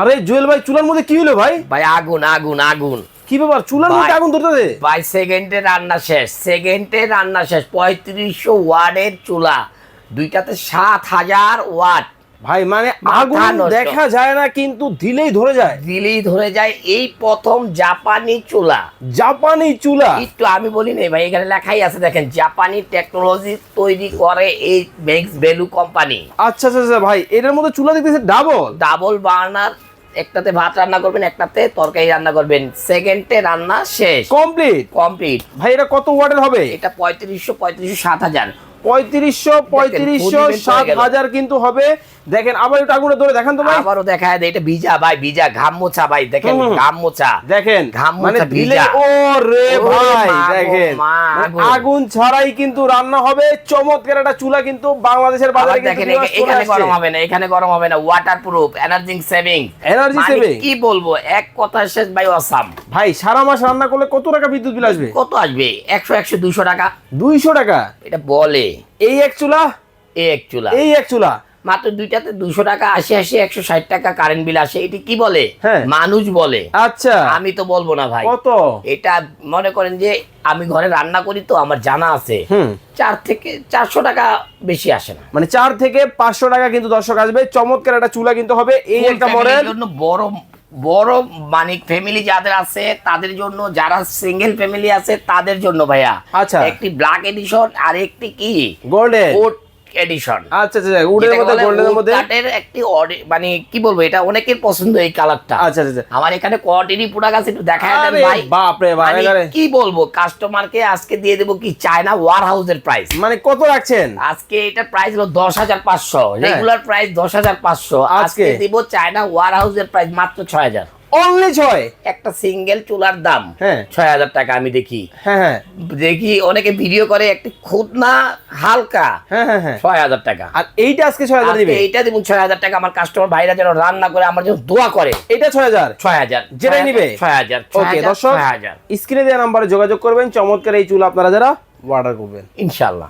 আরে জুয়েল ভাই চুলার মধ্যে কি হলো ভাই? ভাই আগুন আগুন আগুন। কি ব্যাপার চুলার মধ্যে আগুন ধরতে ভাই সেকেন্ডে রান্না শেষ সেকেন্ডে রান্না শেষ পঁয়ত্রিশশো ওয়ার্ডের চুলা। দুইটাতে সাত হাজার ওয়াট। ভাই মানে আগুন। দেখা যায় না কিন্তু দিলেই ধরে যায়। দিলেই ধরে যায় এই প্রথম জাপানি চুলা। জাপানি চুলা। একটু আমি বলি নাই ভাই এখানে লেখাই আছে দেখেন জাপানি টেকনোলজি তৈরি করে এই মেক্স ভ্যালু কোম্পানি আচ্ছা আচ্ছা আচ্ছা, ভাই এটার মধ্যে চুলা দেখতেছে ডাবল ডাবল বার্নার একটাতে ভাত রান্না করবেন একটাতে তরকারি রান্না করবেন। সেকেন্ডে রান্না শেষ। কমপ্লিট? কমপ্লিট। ভাই এটা কত ওয়াটের হবে? এটা পঁয়ত্রিশশো পঁয়ত্রিশশো সাত হাজার। পঁয়ত্রিশশো পঁয়ত্রিশশো সাত হাজার কিন্তু হবে। দেখেন আবার একটু আগুনে ধরে দেখান তো ভাই। আবারও দেখা যায় এটা ভিজা ভাই ভিজা ঘাম মোছা ভাই দেখেন ঘাম মোছা দেখেন ঘাম মানে দিলে ও রে ভাই দেখেন। মানে আগুন। ছাড়াই কিন্তু রান্না হবে। চমৎকার একটা চুলা কিন্তু বাংলাদেশের বাজারে দেখেন এখানে গরম হবে না এখানে গরম হবে না। Water proof energy saving Energy saving? কি বলব এক কথা শেষ ভাই অসাম ভাই সারা মাস রান্না করলে কত টাকা বিদ্যুৎ বিল আসবে? কত আসবে? একশো একশো দুশো টাকা। দুইশো টাকা? এটা বলে। এই এক চুলা? এই এক চুলা। এই এক চুলা। মাত্র দুইটাতে দুশো টাকা আশি আশি একশো ষাট টাকা কারেন্ট বিল আসে। এটি কি বলে? হ্যাঁ। মানুষ বলে। আচ্ছা। আমি তো বলব না ভাই। কত? এটা মনে করেন যে আমি ঘরে রান্না করি তো আমার জানা আছে। হুম। চার থেকে চারশো টাকা বেশি আসে না। মানে চার থেকে পাঁচশো টাকা কিন্তু দর্শক আসবে। চমৎকার একটা চুলা কিন্তু হবে। এই একটা মডেল জন্য বড় বড় মানে ফ্যামিলি যাদের আছে তাদের জন্য যারা সিঙ্গেল ফ্যামিলি আছে তাদের জন্য ভাইয়া। আচ্ছা। একটি ব্ল্যাক এডিশন আর একটি কি? গোল্ডেন এডিশন আচ্ছা আচ্ছা উডের মধ্যে গোল্ডেনের মধ্যে কাটের একটি মানে কি বলব এটা অনেকের পছন্দ এই কালারটা আচ্ছা আচ্ছা আচ্ছা। আমার এখানে কোয়ার্টিনি পুরা গাছ একটু দেখা দেন ভাই বাপ রে এবারে। কি বলব কাস্টমারকে আজকে দিয়ে দেবো কি চায়না ওয়ার হাউসের প্রাইস মানে কত রাখছেন আজকে এটা প্রাইস হলো দশ হাজার পাঁচশো রেগুলার প্রাইস দশ হাজার পাঁচশো হ্যাঁ। আজকে? আজকে দিব চায়না ওয়ার হাউসের প্রাইস মাত্র ছয় হাজার অনলি ছয়। একটা সিঙ্গেল চুলার দাম। হ্যাঁ। ছয় হাজার টাকা আমি দেখি। হ্যাঁ হ্যাঁ। দেখি অনেকে ভিডিও করে একটি খুদনা হালকা। হ্যাঁ হ্যাঁ হ্যাঁ। ছয় হাজার টাকা। আর এইটা আজকে ছয় হাজার দিবে? এইটা দিব ছয় হাজার টাকা। আমার কাস্টমার ভাইরা যেন রান্না করে আমার যেন দোয়া করে। এটা ছয় হাজার? ছয় হাজার। যেটাই নিবে? ছয় হাজার ওকে দর্শক ছয় হাজার। স্ক্রিনে দেওয়া নাম্বারে যোগাযোগ করবেন। চমৎকার এই চুল আপনারা যারা অর্ডার করবেন। ইনশাল্লাহ